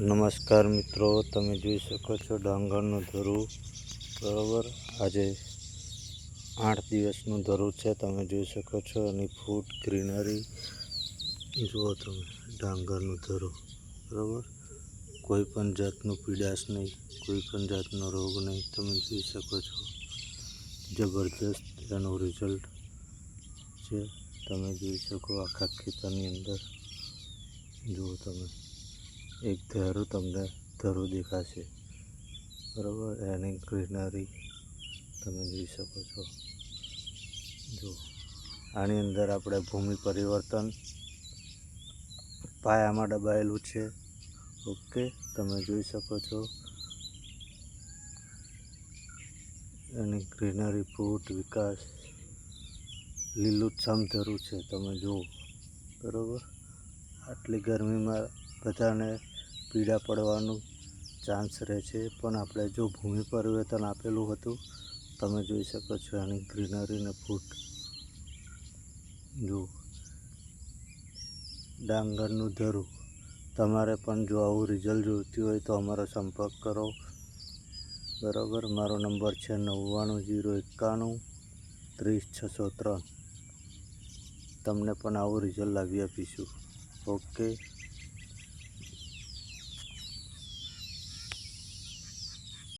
નમસ્કાર મિત્રો, તમે જોઈ શકો છો ડાંગરનું ધરું, બરાબર? આજે આઠ દિવસનું ધરું છે, તમે જોઈ શકો છો. એની ફૂડ ગ્રીનરી, જુઓ તમે, ડાંગરનું ધરું, બરાબર? કોઈ પણ જાતનું પીડાશ નહીં, કોઈ પણ જાતનો રોગ નહીં, તમે જોઈ શકો છો. જબરજસ્ત એનું રિઝલ્ટ છે. તમે જોઈ શકો આખા ખેતરની અંદર. જુઓ તમે. એક ધરું તમને ધરું દેખાશે. બરાબર? એની ગ્રીનરી તમે જોઈ શકો છો. જો આની અંદર આપણે ભૂમિ પરિવર્તન પાયામાં દબાયેલું છે. ઓકે, તમે જોઈ શકો છો. એની ગ્રીનરી ફૂટ વિકાસ લીલુંછમ ધરું છે. તમે જુઓ. બરાબર? આટલી ગરમીમાં બધાને પીડા પડવાનું ચાન્સ રહે છે. પણ આપણે જો ભૂમિ પરિવર્તન આપેલું હતું, તમે જોઈ શકો છો એની ગ્રીનરીને ફૂટ. જુઓ. ડાંગરનું ધરું. તમારે પણ જો આવું રિઝલ્ટ જોઈતું હોય તો અમારો સંપર્ક કરો. બરાબર? મારો નંબર છે નવ્વાણું જીરો એકાણું ત્રીસ છસો ત્રણ. તમને પણ આવું રિઝલ્ટ લાવી આપીશું. ઓકે?